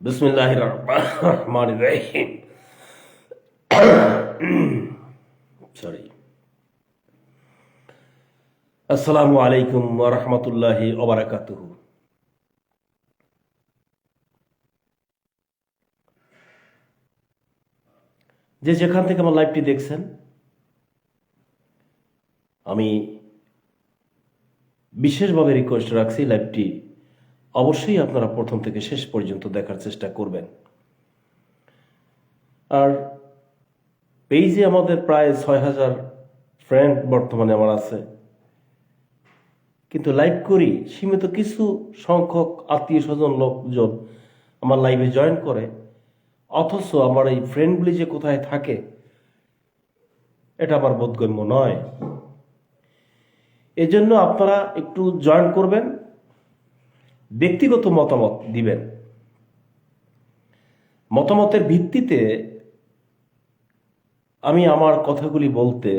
বিসমিল্লাহ রহমান রহিম সরি আসসালামু আলাইকুম রহমতুল্লাহি ওবরাকাতুহু যে যেখান থেকে আমার লাইভটি দেখছেন, আমি বিশেষভাবে রিকোয়েস্ট রাখছি লাইভটি অবশ্যই আপনারা প্রথম থেকে শেষ পর্যন্ত দেখার চেষ্টা করবেন। আর পেজে আমাদের প্রায় ছয় হাজার ফ্রেন্ড বর্তমানে আমার আছে। কিন্তু লাইভ করি, সীমিত কিছু সংখ্যক আত্মীয় স্বজন লোকজন আমার লাইভে জয়েন করে। অথচ আমার এই ফ্রেন্ডগুলি যে কোথায় থাকে, এটা আমার বোধগম্য নয়। এজন্য আপনারা একটু জয়েন করবেন, ব্যক্তিগত মতামত দিবেন। মতামতের ভিত্তিতে আমি আমার কথাগুলি বলতে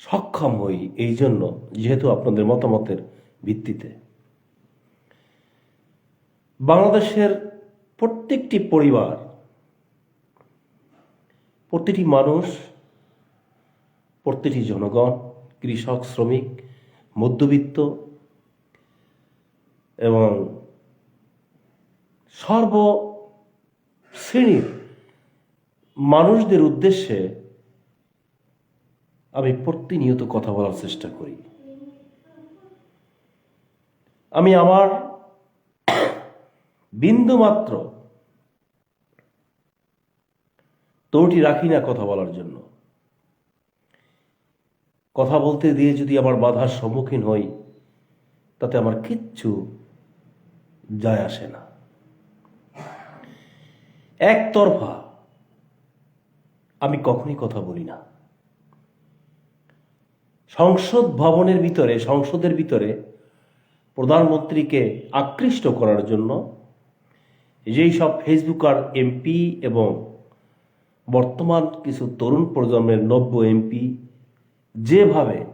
সক্ষম হই এই জন্য যেহেতু আপনাদের মতামতের ভিত্তিতে। বাংলাদেশের প্রত্যেকটি পরিবার, প্রতিটি মানুষ প্রতিটি জনগণ, কৃষক, শ্রমিক, মধ্যবিত্ত এবং সর্ব শ্রেণির মানুষদের উদ্দেশ্যে আমি প্রতিনিয়ত কথা বলার চেষ্টা করি। আমি আমার বিন্দু মাত্র তৌটি রাখি না কথা বলার জন্য। কথা বলতে দিয়ে যদি আমার বাধার সম্মুখীন হই, তাতে আমার কিচ্ছু যায় আসে না। একতরফা আমি কখনই কথা বলি না। সংসদ ভবনের ভিতরে, সংসদের ভিতরে প্রধানমন্ত্রীকে আকৃষ্ট করার জন্য যেই সব ফেসবুকার এমপি এবং বর্তমান কিছু তরুণ প্রজন্মের নব্য এমপি যেভাবে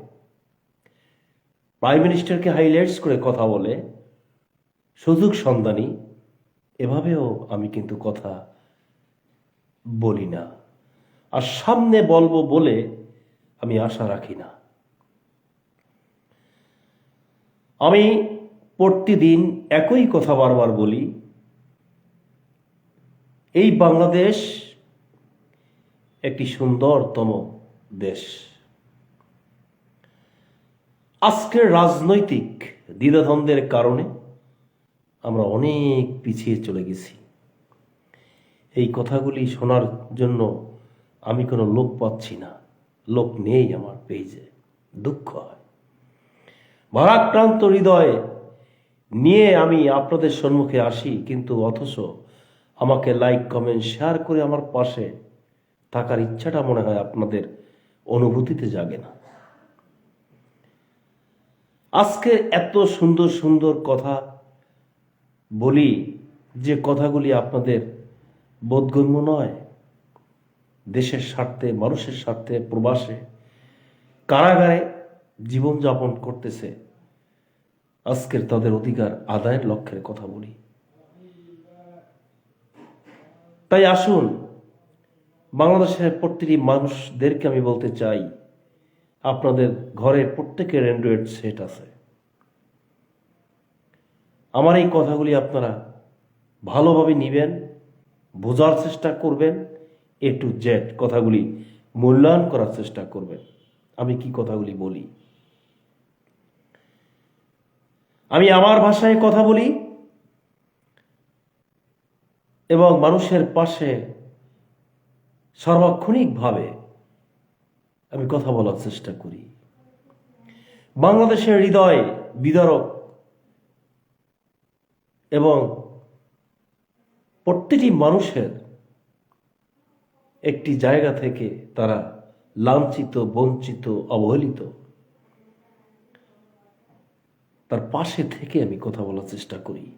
প্রাইম মিনিস্টারকে হাইলাইটস করে কথা বলে, সুযোগ সন্ধানী, এভাবেও আমি কিন্তু কথা বলি না। আর সামনে বলব বলে আমি আশা রাখি না। আমি প্রতিদিন একই কথা বারবার বলি, এই বাংলাদেশ একটি সুন্দরতম দেশ। আজকের রাজনৈতিক দ্বিধাদ্বন্দ্বের কারণে আমরা অনেক পিছিয়ে চলে গেছি। এই কথাগুলি শোনার জন্য আমি কোনো লোক পাচ্ছি না। লোক নেই আমার পেজে। দুঃখ হয়। ভারাক্রান্ত হৃদয়ে নিয়ে আমি আপনাদের সম্মুখে আসি, কিন্তু অথচ আমাকে লাইক, কমেন্ট, শেয়ার করে আমার পাশে থাকার ইচ্ছাটা মনে হয় আপনাদের অনুভূতিতে জাগে না। আজকে এত সুন্দর সুন্দর কথা বলি যে কথাগুলি আপনাদের বোধগম্য নয়। দেশের স্বার্থে, মানুষের স্বার্থে, প্রবাসে, কারাগারে জীবনযাপন করতেছে। আজকের তাদের অধিকার আদায়ের লক্ষ্যের কথা বলি। তাই আসুন, বাংলাদেশের প্রতিটি মানুষদেরকে আমি বলতে চাই আপনাদের ঘরে প্রত্যেকের অ্যান্ড্রয়েড সেট আছে। আমার এই কথাগুলি আপনারা ভালোভাবে নিবেন, বোঝার চেষ্টা করবেন এ টু জেড কথাগুলি মূল্যায়ন করার চেষ্টা করবেন। আমি কি কথাগুলি বলি? আমি আমার ভাষায় কথা বলি এবং মানুষের পাশে সার্বক্ষণিকভাবে আমি কথা বলার চেষ্টা করি। বাংলাদেশের হৃদয় বিদারক এবং প্রত্যেকটি মানুষের একটি জায়গা থেকে তারা লাঞ্ছিত, বঞ্চিত, অবহেলিত। তার পাশে থেকে আমি কথা বলার চেষ্টা করি।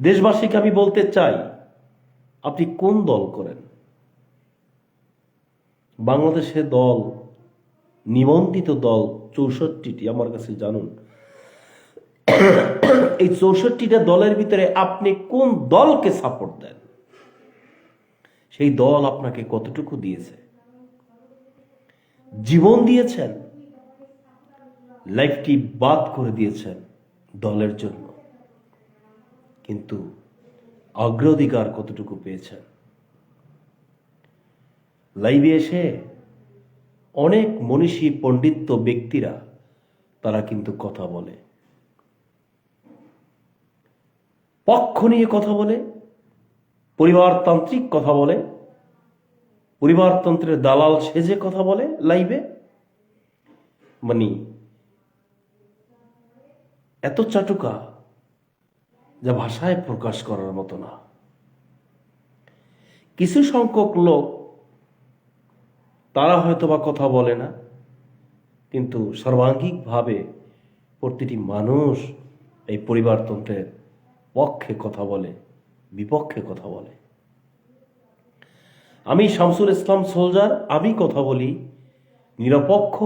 দেশবাসীকে আমি বলতে চাই, আপনি কোন দল করেন? বাংলাদেশে দল, নিবন্ধিত দল চৌষট্টিটি, আমার কাছে জানুন। এই চৌষট্টিটা দলের ভিতরে আপনি কোন দলকে সাপোর্ট দেন? সেই দল আপনাকে কতটুকু দিয়েছে? জীবন দিয়েছেন? লাইফটি বাদ করে দিয়েছেন দলের জন্য। কিন্তু অগ্রাধিকার কতটুকু পেয়েছেন? লাইভে এসে অনেক মনীষী পণ্ডিত্য ব্যক্তিরা, তারা কিন্তু কথা বলে। পক্ষ নিয়ে কথা বলে, পরিবারতান্ত্রিক কথা বলে, পরিবারতন্ত্রের দালাল সেজে কথা বলে লাইভে। মানে এত চাটুকা যা ভাষায় প্রকাশ করার মতো না। কিছু সংখ্যক লোক তারা হয়তো বা কথা বলে না, কিন্তু সর্বাঙ্গিকভাবে প্রতিটি মানুষ এই পরিবারতন্ত্রের পক্ষে কথা বলে, বিপক্ষে কথা বলে। আমি শামসুল ইসলাম সোলজার, আমি কথা বলি নিরপেক্ষ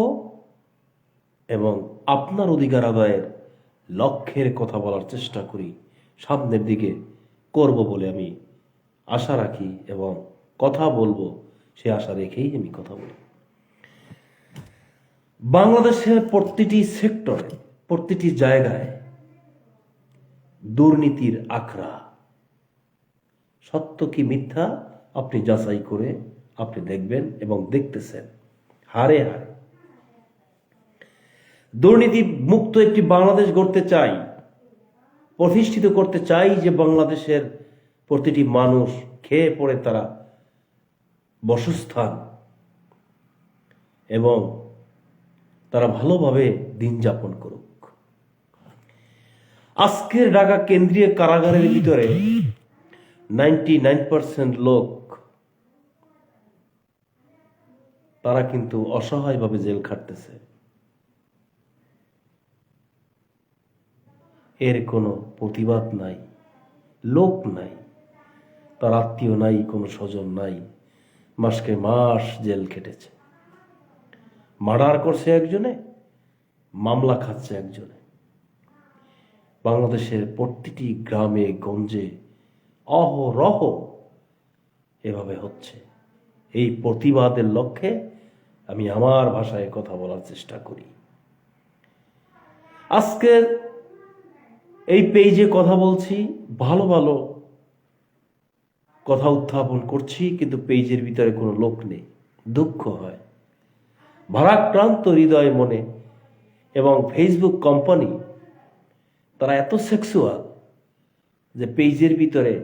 এবং আপনার অধিকার আদায়ের লক্ষ্যের কথা বলার চেষ্টা করি, সামনের দিকে করব বলে আমি আশা রাখি এবং কথা বলব। সে আশা রেখেই আমি কথা বলি। বাংলাদেশের প্রতিটি সেক্টরে, প্রতিটি জায়গায় দুর্নীতির আখড়া। সত্য কি মিথ্যা? আপনি যাচাই করে আপনি দেখবেন এবং দেখতেছেন। হারে হারে। দুর্নীতি মুক্ত একটি বাংলাদেশ গড়তে চাই, প্রতিষ্ঠিত করতে চাই যে বাংলাদেশের প্রতিটি মানুষ খেয়ে পড়ে তারা বসস্থান এবং তারা ভালোভাবে দিন যাপন করুক। আজকের ঢাকা কেন্দ্রীয় কারাগারের ভিতরে নাইনটি নাইন পার্সেন্ট লোক, তারা কিন্তু অসহায়ভাবে জেল খাটতেছে। এর কোনো প্রতিবাদ নাই, লোক নাই, তার আত্মীয় নাই, কোনো স্বজন নাই। মাসকে মাস জেল খেটেছে। মার্ডার করছে একজনে, মামলা খাচ্ছে একজনে। বাংলাদেশের প্রতিটি গ্রামে, গঞ্জে অহরহ এভাবে হচ্ছে। এই প্রতিবাদের লক্ষ্যে আমি আমার ভাষায় কথা বলার চেষ্টা করি। আজকের এই পেজে কথা বলছি, ভালো ভালো কথা উত্থাপন করছি, কিন্তু পেজের ভিতরে কোনো লোক নেই। দুঃখ হয়। ভারাক্রান্ত হৃদয় মনে এবং ফেসবুক কোম্পানি তারা এত সেক্সুয়াল যে পেজের ভিতরে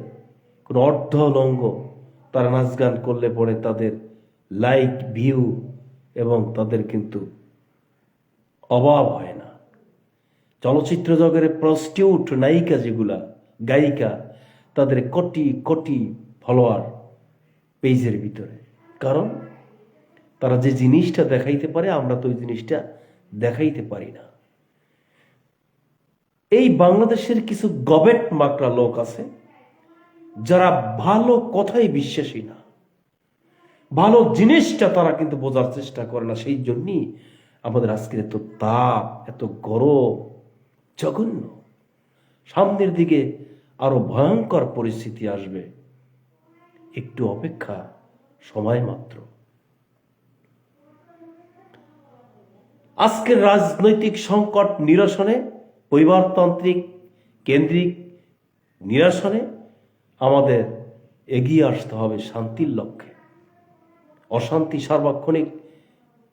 কোনো অর্ধ লঙ্গ তারা নাচ গান করলে পরে তাদের লাইক ভিউ এবং তাদের কিন্তু অভাব হয় না। চলচ্চিত্র জগতের প্রস্টিউট নায়িকা যেগুলা, গায়িকা, তাদের কোটি কোটি ফলোয়ার পেজের ভিতরে। কারণ তারা যে জিনিসটা দেখাইতে পারে, আমরা তো ওই জিনিসটা দেখাইতে পারি না। এই বাংলাদেশের কিছু গবেট মাকড়া লোক আছে, যারা ভালো কথাই বিশ্বাসী না। ভালো জিনিসটা তারা কিন্তু বোঝার চেষ্টা করে না, সেই জন্যই আমাদের আজকের এত তাপ, এত গরম, জঘন্য। সামনের দিকে আরও ভয়ঙ্কর পরিস্থিতি আসবে। একটু অপেক্ষা, সময় মাত্র। আজকের রাজনৈতিক সংকট নিরসনে, পরিবারতান্ত্রিক কেন্দ্রিক নিরসনে আমাদের এগিয়ে আসতে হবে শান্তির লক্ষ্যে। অশান্তি সার্বক্ষণিক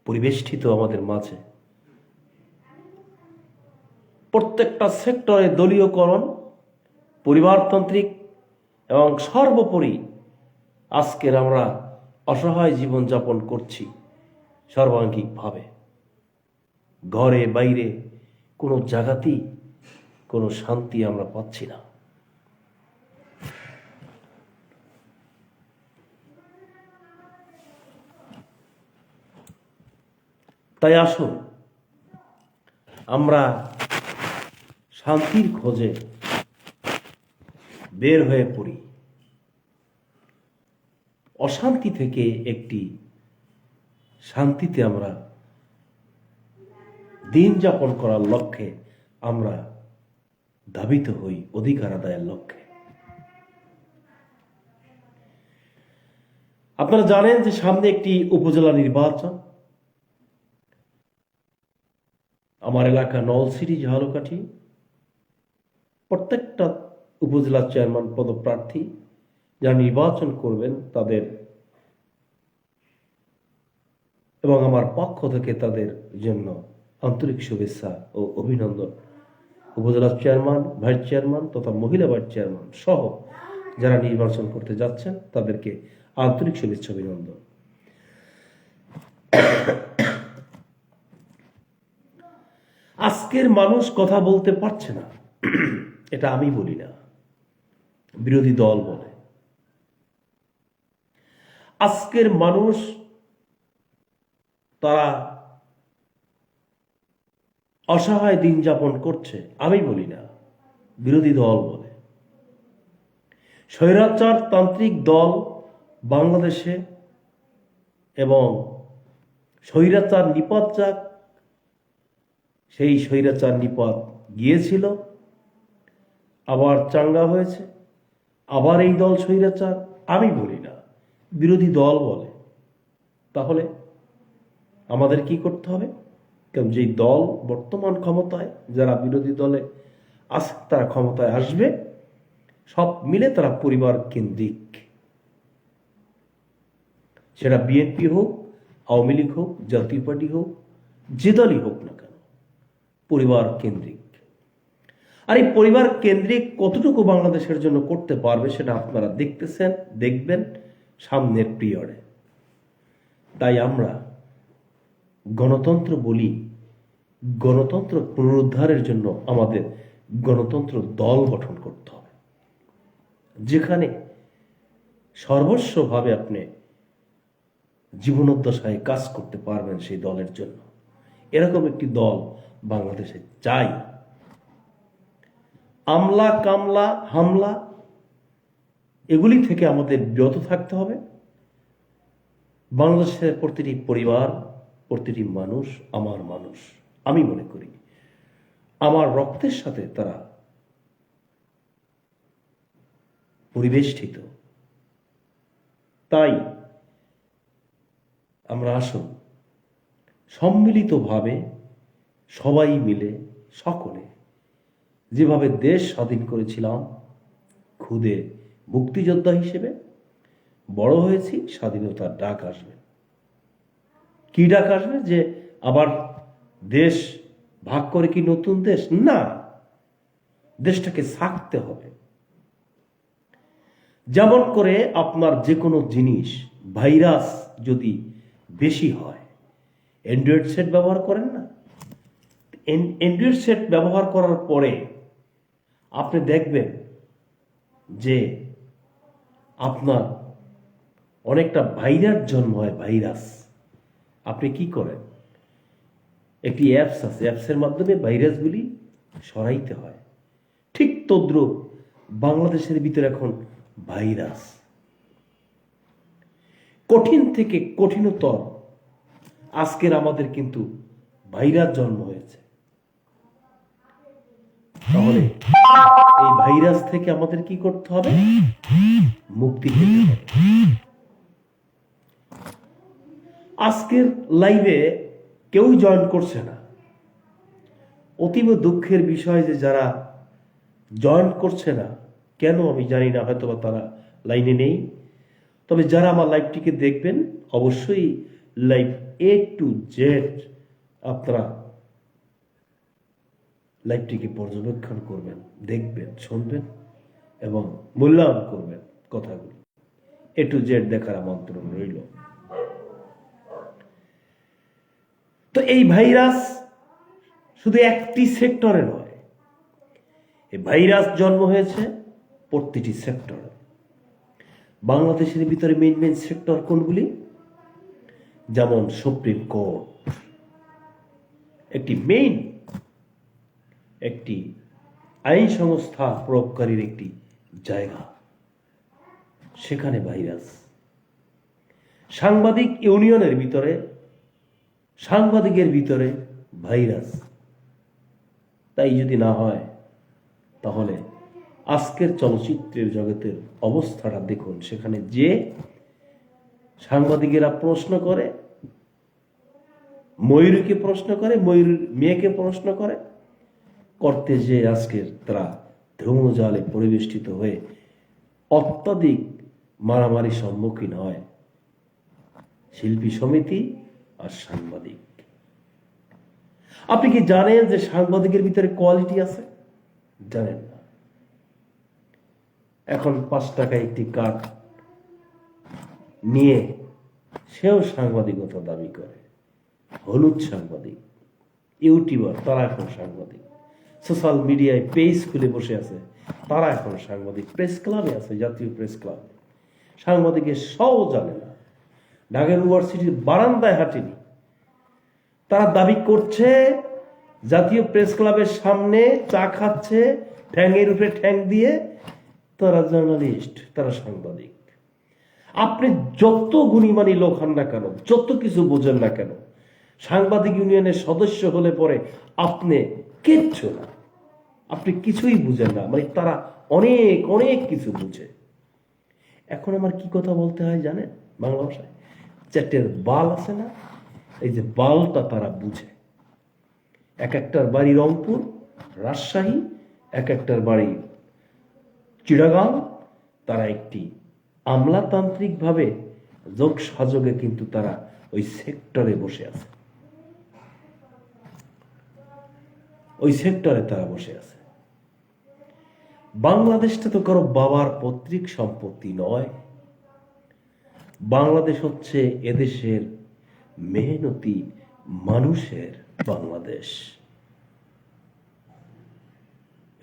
পরিবেষ্টিত আমাদের মাঝে। প্রত্যেকটা সেক্টরে দলীয়করণ, পরিবারতান্ত্রিক এবং সর্বোপরি আজকের আমরা অসহায় জীবনযাপন করছি সর্বাঙ্গিকভাবে। ঘরে, বাইরে কোনো জায়গাতেই কোনো শান্তি আমরা পাচ্ছি না। তাই আসুন, আমরা শান্তির খোঁজে বের হয়ে পড়ি। অশান্তি থেকে একটি শান্তিতে আমরা দিন যাপন করার লক্ষ্যে আমরা ধাবিত হই, অধিকার আদায়ের লক্ষ্যে। আপনারা জানেন যে সামনে একটি উপজেলা নির্বাচন। আমার এলাকা নলসিটি, ঝালকাঠি। প্রত্যেকটা উপজেলা চেয়ারম্যান, পদপ্রার্থী যারা নির্বাচন করবেন তাদের এবং আমার পক্ষ থেকে তাদের জন্য আন্তরিক শুভেচ্ছা ও অভিনন্দন। উপজেলা চেয়ারম্যান, ভাইস চেয়ারম্যান তথা মহিলা ভাইস চেয়ারম্যান সহ যারা নির্বাচন করতে যাচ্ছেন, তাদেরকে আন্তরিক শুভেচ্ছা, অভিনন্দন। আজকের মানুষ কথা বলতে পারছে না। এটা আমি বলি না। বিরোধী দল বলে। আজকের মানুষ তারা অসহায় দিন যাপন করছে, আমি বলি না, বিরোধী দল বলে। স্বৈরাচার তান্ত্রিক দল বাংলাদেশে এবং স্বৈরাচার নিপাত যাক, সেই স্বৈরাচার নিপাত গিয়েছিল, আবার চাঙ্গা হয়েছে, আবার এই দল স্বৈরাচার, আমি বলি না। বিরোধী দল বলে, তাহলে আমাদের কি করতে হবে? কারণ যেই দল বর্তমান ক্ষমতায়, যারা বিরোধী দলে আস তারা ক্ষমতায় আসবে, সব মিলে তারা পরিবার কেন্দ্রিক। সেটা বিএনপি হোক, আওয়ামী লীগ হোক, জাতীয় পার্টি হোক, যে দলই হোক না কেন, পরিবার কেন্দ্রিক। আর এই পরিবার কেন্দ্রিক কতটুকু বাংলাদেশের জন্য করতে পারবে, সেটা আপনারা দেখতেছেন, দেখবেন। সামনের পিরিয়ডে। তাই আমরা গণতন্ত্র বলি, গণতন্ত্র পুনরুদ্ধারের জন্য আমাদের গণতন্ত্র দল গঠন করতে হবে। যেখানে সর্বস্বভাবে আপনি জীবনোদ্দশায় কাজ করতে পারবেন সেই দলের জন্য। এরকম একটি দল বাংলাদেশে চাই। আমলা কামলা হামলা এগুলি থেকে আমাদের বিরত থাকতে হবে। বাংলাদেশের প্রতিটি পরিবার, প্রতিটি মানুষ আমার মানুষ, আমি মনে করি। আমার রক্তের সাথে তারা পরিবেষ্টিত। তাই আমরা আসুন, সম্মিলিতভাবে সবাই মিলে, সকলে যেভাবে দেশ স্বাধীন করেছিলাম, খুদে মুক্তিযোদ্ধা হিসেবে বড় হয়েছি, স্বাধীনতার ডাক আসবে। কি ডাক আসবে যে আবার দেশ ভাগ করে কি নতুন দেশ? না, দেশটাকে থাকতে হবে। যেমন করে আপনার যে কোনো জিনিস, ভাইরাস যদি বেশি হয় অ্যান্ড্রয়েড সেট ব্যবহার করেন না? অ্যান্ড্রয়েড সেট ব্যবহার করার পরে আপনি দেখবেন যে আপনার অনেকটা ভাইরাস জন্ম হয়, ভাইরাস। আপনি কি করেন? একটি অ্যাপস আছে অ্যাপসের মাধ্যমে ভাইরাসগুলি সরাইতে হয়। ঠিক তদ্রুপ বাংলাদেশের ভিতরে এখন ভাইরাস। কঠিন থেকে কঠিনতর আজকের আমাদের কিন্তু ভাইরাস জন্ম হয়েছে। তাহলে এই ভাইরাস থেকে আমাদের কি করতে হবে? মুক্তি পেতে হবে। আজকের লাইভে কেউ জয়েন করছে না। অতীব দুঃখের বিষয় যে যারা জয়েন করছে না, কেন আমি জানি না হয়তো বা তারা লাইনে নেই। তবে যারা আমার লাইভটিকে দেখবেন, অবশ্যই লাইভ এ টু জেড আপনারা লাইভটিকে পর্যবেক্ষণ করবেন, দেখবেন, শুনবেন এবং মূল্যায়ন করবেন কথাগুলি। এ টু জেড দেখার আমন্ত্রণ রইল। তো এই ভাইরাস শুধু একটি সেক্টরে নয়, এই ভাইরাস জন্ম হয়েছে প্রতিটি সেক্টরে। বাংলাদেশের ভিতরে মেইন মেইন সেক্টর কোনগুলি? যেমন সুপ্রিম কোর্ট একটি মেইন একটি আইন সংস্থা প্রয়োগকারীর একটি জায়গা, সেখানে ভাইরাস সাংবাদিক ইউনিয়নের ভিতরে, সাংবাদিকের ভিতরে ভাইরাস তাই যদি না হয়, তাহলে আজকের চলচ্চিত্রের জগতের অবস্থাটা দেখুন। সেখানে যে সাংবাদিকেরা প্রশ্ন করে, ময়ূরীকে প্রশ্ন করে ময়ূর মেয়েকে প্রশ্ন করে করতে যে আজকের তারা ধূমজালে পরিবেষ্টিত হয়ে অত্যাধিক মারামারি সম্মুখীন হয় শিল্পী সমিতি আর সাংবাদিক। আপনি কি জানেন যে সাংবাদিকের ভিতরে কোয়ালিটি আছে? জানেন না। এখন পাঁচ টাকায় একটি কার্ড নিয়ে সেও সাংবাদিকতা দাবি করে। হলুদ সাংবাদিক, ইউটিউবার, তারা এখন সাংবাদিক। সোশ্যাল মিডিয়ায় পেজ খুলে বসে আছে। তারা এখন সাংবাদিক প্রেস ক্লাবে আছে, জাতীয় প্রেস ক্লাব। সাংবাদিকের সও জানে না। ঢাকা ইউনিভার্সিটির বারান্দায় হাঁটেনি। তারা দাবি করছে, জাতীয় প্রেস ক্লাবের সামনে চা খাচ্ছে ঠ্যাংয়ের উপরে ঠ্যাং দিয়ে তারা জার্নালিস্ট, তারা সাংবাদিক। আপনি যত গুণীমানী লোক হন না কেন, যত কিছু বোঝেন না কেন, সাংবাদিক ইউনিয়নের সদস্য হলে পরে আপনি কিচ্ছু না। আপনি কিছুই বুঝেন না। মানে তারা অনেক অনেক কিছু বুঝে। এখন আমার কি কথা বলতে হয় জানেন বাংলা ভাষায়? চ্যাটের বাল আছে না? এই যে বালটা তারা বুঝে। এক একটার বাড়ি রংপুর, রাজশাহী, এক একটার বাড়ি চিড়াগাঁও। তারা একটি আমলাতান্ত্রিকভাবে যোগ সাযোগে কিন্তু তারা ওই সেক্টরে বসে আছে। ওই সেক্টরে তারা বসে আছে। বাংলাদেশটা তো কারও বাবার পৈতৃক সম্পত্তি নয়। বাংলাদেশ হচ্ছে এদেশের মেহনতি মানুষের বাংলাদেশ।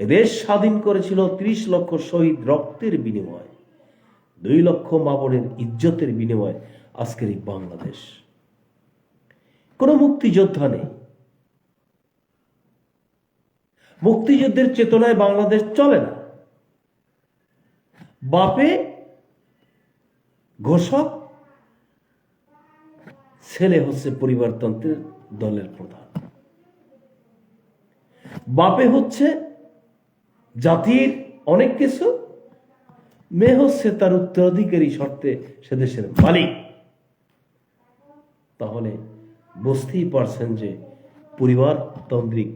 এদেশ স্বাধীন করেছিল ত্রিশ লক্ষ শহীদ রক্তের বিনিময়, দুই লক্ষ মাবনের ইজ্জতের বিনিময় আজকের এই বাংলাদেশ। কোন মুক্তিযোদ্ধা নেই। মুক্তিযুদ্ধের চেতনায় বাংলাদেশ চলে না। বাপে ঘোষক, ছেলে হচ্ছে পরিবারতন্ত্রের দলের প্রধান। বাপে হচ্ছে জাতির অনেক কিছু, মেয়ে হচ্ছে তার উত্তরাধিকারী শর্তে সে দেশের মালিক। তাহলে বুঝতেই পারছেন যে পরিবারতান্ত্রিক,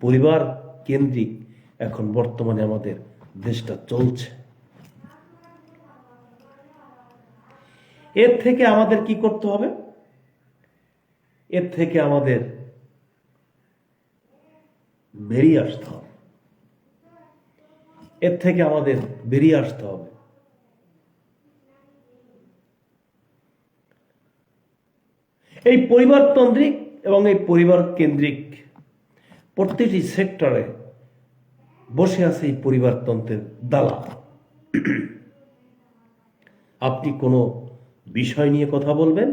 পরিবার কেন্দ্রিক এখন বর্তমানে আমাদের দেশটা চলছে। এর থেকে আমাদের কি করতে হবে? এর থেকে আমাদের বেরিয়ে আসতে হবে। এর থেকে আমাদের বেরিয়ে আসতে হবে। এই পরিবারতান্ত্রিক এবং এই পরিবার কেন্দ্রিক প্রত্যেকটি সেক্টরে বসে আছে এই পরিবারতন্ত্রের দালা আপনি কোনো বিষয় নিয়ে কথা বলবেন?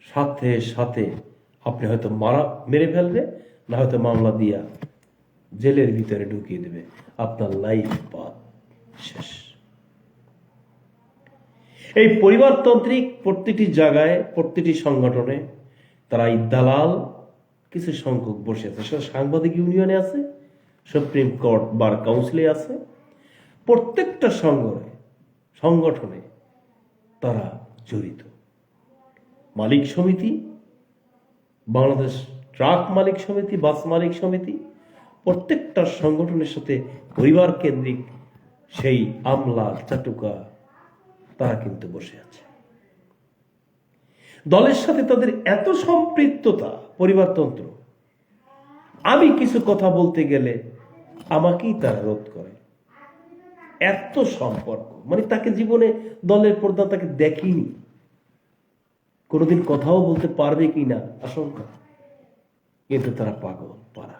সাথে সাথে আপনি হয়তো মারা, মেরে ফেলবে, না হয়তো মামলা দিয়া জেলের ভিতরে ঢুকিয়ে দেবে। আপনার লাইফ বাদ শেষ। এই পরিবারতান্ত্রিক প্রতিটি জায়গায়, প্রতিটি সংগঠনে তারা এই দালাল কিছু সংখ্যক বসে আছে। সেটা সাংবাদিক ইউনিয়নে আছে, সুপ্রিম কোর্ট বার কাউন্সিলে আছে। প্রত্যেকটা সংগঠনে সংগঠনে তারা জড়িত। মালিক সমিতি, বাংলাদেশ ট্রাক মালিক সমিতি, বাস মালিক সমিতি, প্রত্যেকটা সংগঠনের সাথে পরিবার কেন্দ্রিক সেই আমলা চাটুকা, তারা কিন্তু বসে আছে। দলের সাথে তাদের এত সম্পৃক্ততা পরিবারতন্ত্র। আমি কিছু কথা বলতে গেলে আমাকেই তারা রোধ করে। এত সম্পর্ক মানে তাকে জীবনে দলের প্রধান তাকে দেখিনি কোনোদিন কথাও বলতে পারবে কি না আশঙ্কা, কিন্তু তারা পাগল পারা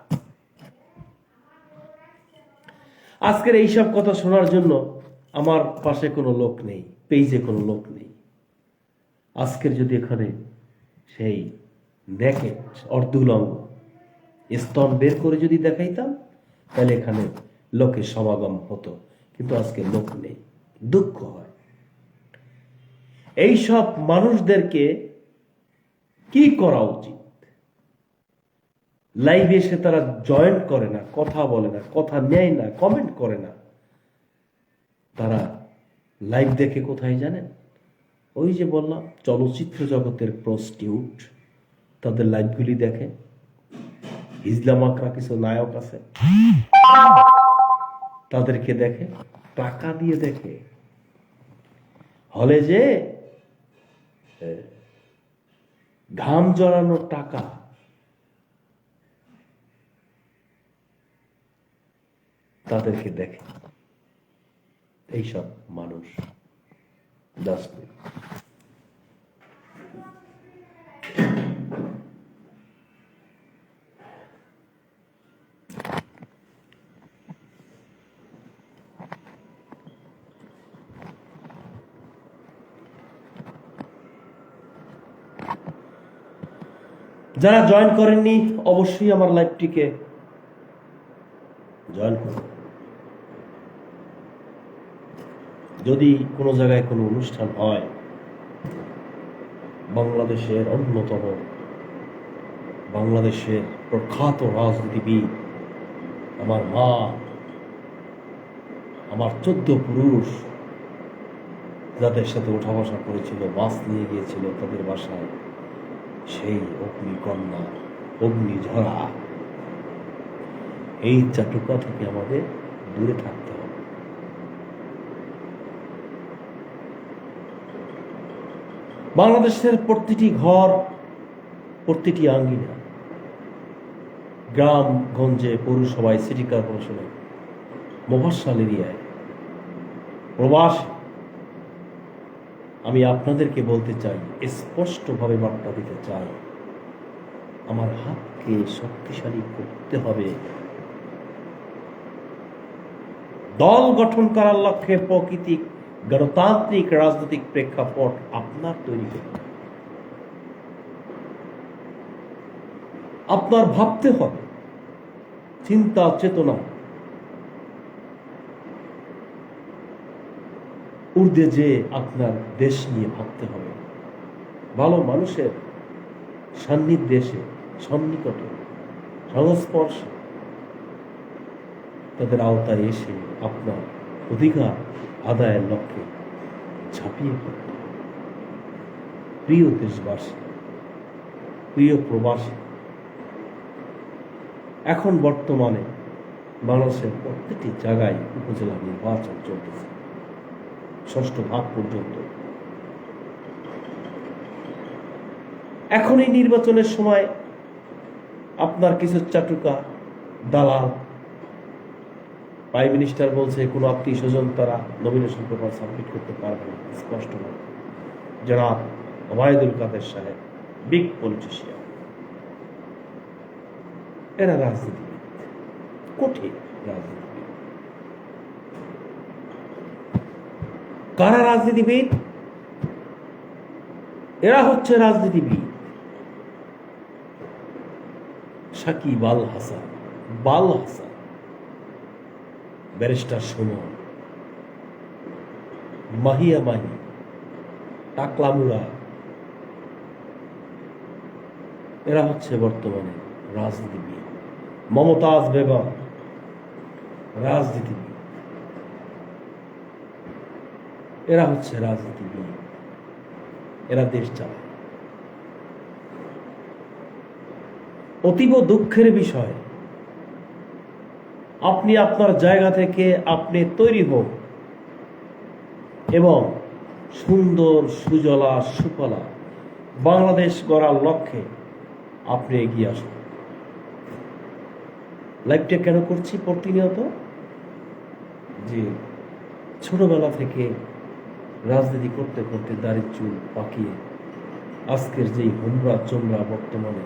আজকের এইসব কথা শোনার জন্য আমার পাশে কোনো লোক নেই, পেজে কোনো লোক নেই। আজকের যদি এখানে সেই দেখে অর্ধুলঙ্গ স্তন বের করে যদি দেখাইতাম, তাহলে এখানে লোকের সমাগম হতো। কিন্তু আজকে লোক নেই, দুঃখ হয়। এইসব মানুষদেরকে কি করা উচিত? লাইভে এসে তারা জয়েন করে না, কথা বলে না, কথা নেয় না কমেন্ট করে না। তারা লাইভ দেখে কোথায় জানেন? ওই যে বললাম, চলচ্চিত্র জগতের প্রস্টিউট তাদের লাইভগুলি দেখে। ইসলাম আকরা কিছু নায়ক আছে। তাদেরকে দেখে, টাকা দিয়ে দেখে। হলে যে ঘাম জড়ানোর টাকা। তাদেরকে দেখে। এইসব মানুষ। ডাস্টবিন যারা জয়েন করেননি, অবশ্যই আমার লাইভটিকে জয়েন করুন। যদি কোনো জায়গায় কোনো অনুষ্ঠান হয়, বাংলাদেশের অন্যতম বাংলাদেশের প্রখ্যাত রাজনীতিবিদ, আমার মা, আমার চোদ্দ পুরুষ যাদের সাথে ওঠা বসা করেছিল, বাস নিয়ে গিয়েছিল তাদের বাসায় সেই অগ্নিকন্যা, অগ্নিঝরা। এই চাটুকা থেকে আমাদের দূরে থাকতে হবে। বাংলাদেশের প্রতিটি ঘর, প্রতিটি আঙ্গিনা গ্রাম গঞ্জে পৌরসভায়, সিটি কর্পোরেশনে, মফস্বল এরিয়ায়, প্রবাস আমি আপনাদেরকে বলতে চাই, স্পষ্টভাবে বার্তা দিতে চাই আমার হাতকে শক্তিশালী করতে হবে দল গঠন করার লক্ষ্যে প্রকৃতিক, গণতান্ত্রিক, রাজনৈতিক প্রেক্ষাপট আপনার তৈরি হবে। আপনার ভাবতে হবে, চিন্তা, চেতনা ঊর্ধ্বে যে আপনার দেশ নিয়ে ভাবতে হবে ভালো মানুষের সান্নিধ্যে, সন্নিকটে, সংস্পর্শে তাদের আওতায় এসে আপনার অধিকার আদায়ের লক্ষ্যে ঝাঁপিয়ে পড়তে। প্রিয় দেশবাসী, প্রিয় প্রবাসী, এখন বর্তমানে মানুষের প্রত্যেকটি জায়গায় উপজেলা নির্বাচন চলতেছে ষষ্ঠ ভাগ পর্যন্ত। এখন এই নির্বাচনের সময় আপনার কিছু চাটুকা দালাল প্রাইম মিনিস্টার বলছে, কোনো আত্মীয় স্বজন তারা নমিনেশন পেপার সাবমিট করতে পারবে না। স্পষ্ট জনাব ওবায়দুল কাদের সাহেব বিগ পলিটিশিয়ান এরা রাজনীতিবিদ। কঠিন রাজনীতিবিদ। কারা রাজনীতিবিদ? এরা হচ্ছে রাজনীতিবিদ। সাকিব আল হাসান, বাল হাসান, ব্যারিস্টার সুমন, মাহিয়া মাহি টাকলামুরা এরা হচ্ছে বর্তমানে রাজনীতিবিদ। মমতাজ বেগম, রাজনীতিবিদ। এরা হচ্ছে রাজনীতিবিদ এরা দেশ চালায়। অতীব দুঃখের বিষয়, আপনি আপনার জায়গা থেকে আপনি তৈরি হোক এবং সুন্দর, সুজলা, সুফলা বাংলাদেশ গড়ার লক্ষ্যে আপনি এগিয়ে আসুন। লাইফটা কেন করছি প্রতিনিয়ত? যে ছোটবেলা থেকে রাজনীতি করতে করতে দাড়ির চুল পাকিয়ে আজকের যেই হুমরা চোমরা বর্তমানে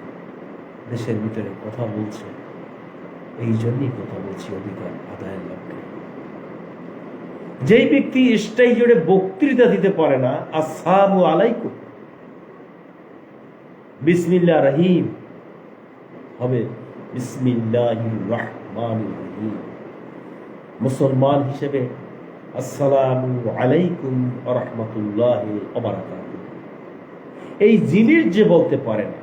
দেশের ভিতরে কথা বলছে, এই জন্যই কথা বলছি অধিকার আদায়ের লক্ষ্যে। যেই ব্যক্তি স্টেজ জুড়ে বক্তৃতা দিতে পারে না, আসসালামু আলাইকুম। বিসমিল্লা রহিম। হবে বিসমিল্লাহ রহমান রহিম। মুসলমান হিসেবে আসসালামু আলাইকুম রহমতুল্লাহ এই জিনিস যে বলতে পারে না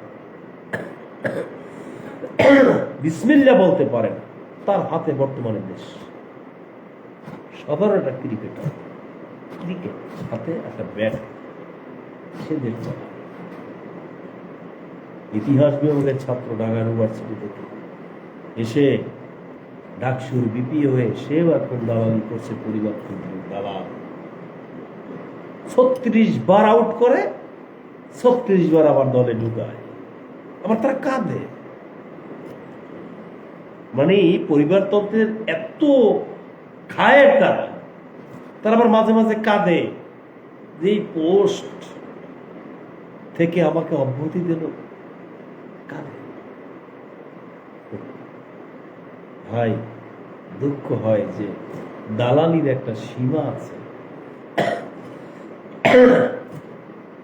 বিসমিল্লা বলতে পারে না, তার হাতে বর্তমানে দেশ। সাধারণ একটা ক্রিকেটার ক্রিকেট হাতে একটা ব্যাট সে দেশ ইতিহাস বিভাগের ছাত্র ঢাকা ইউনিভার্সিটি থেকে এসে ডাকসুর বিপি হয়ে সেও এখন দালালি করছে পরিবর্তন দালাল। ছত্রিশ বার আউট করে, ছত্রিশ বার আবার দলে ঢুকায়। আবার তারা কাঁদে। মানে পরিবারতন্ত্রের এত খায়ের তারা তারা আবার মাঝে মাঝে কাঁদে যে পোস্ট থেকে আমাকে অব্যাহতি দিল কাঁদে। ভাই, দুঃখ হয় যে দালালির একটা সীমা আছে।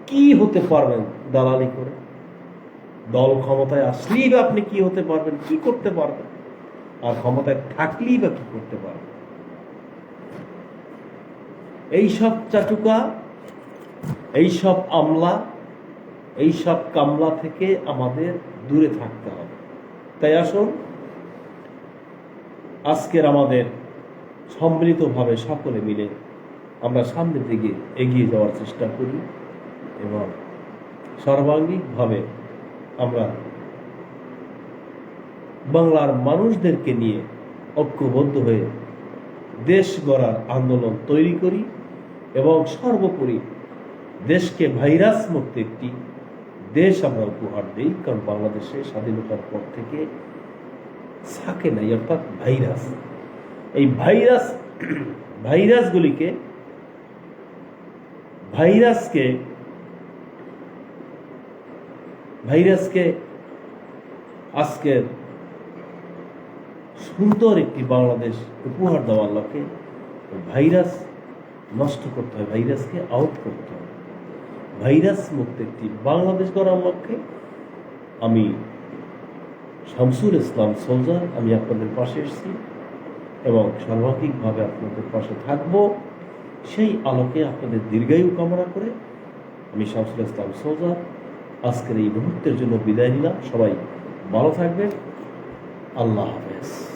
কি হতে পারবেন দালালি করে? দল ক্ষমতায় আসলেই বা আপনি কি হতে পারবেন, কি করতে পারবেন? আর ক্ষমতায় থাকলেই বা কি করতে পারবেন? এইসব চাটুকা এইসব আমলা এইসব কামলা থেকে আমাদের দূরে থাকতে হবে। তাই আসুন আজকের আমাদের সম্মিলিতভাবে সকলে মিলে আমরা সামনের দিকে এগিয়ে যাওয়ার চেষ্টা করি এবং সর্বাঙ্গিকভাবে আমরা বাংলার মানুষদেরকে নিয়ে ঐক্যবদ্ধ হয়ে দেশ গড়ার আন্দোলন তৈরি করি এবং সর্বোপরি দেশকে ভাইরাস মুক্ত একটি দেশ আমরা উপহার দিই, কারণ বাংলাদেশে স্বাধীনতার পর থেকে থাকে নাই, অর্থাৎ ভাইরাস। এই ভাইরাস, ভাইরাসগুলিকে, ভাইরাসকে ভাইরাসকে আজকের সুন্দর একটি বাংলাদেশ উপহার দেওয়ার লক্ষ্যে ভাইরাস নষ্ট করতে হয়, ভাইরাসকে আউট করতে হয়। ভাইরাস মুক্ত একটি বাংলাদেশ গড়ার লক্ষ্যে আমি শামসুল ইসলাম সোলজার আমি আপনাদের পাশে এসেছি এবং সর্বাধিকভাবে আপনাদের পাশে থাকব। সেই আলোকে আপনাদের দীর্ঘায়ু কামনা করে আমি শামসুল ইসলাম সোলজার আজকের এই মুহূর্তের জন্য বিদায় নিলাম। সবাই ভালো থাকবেন। আল্লাহ হাফেজ।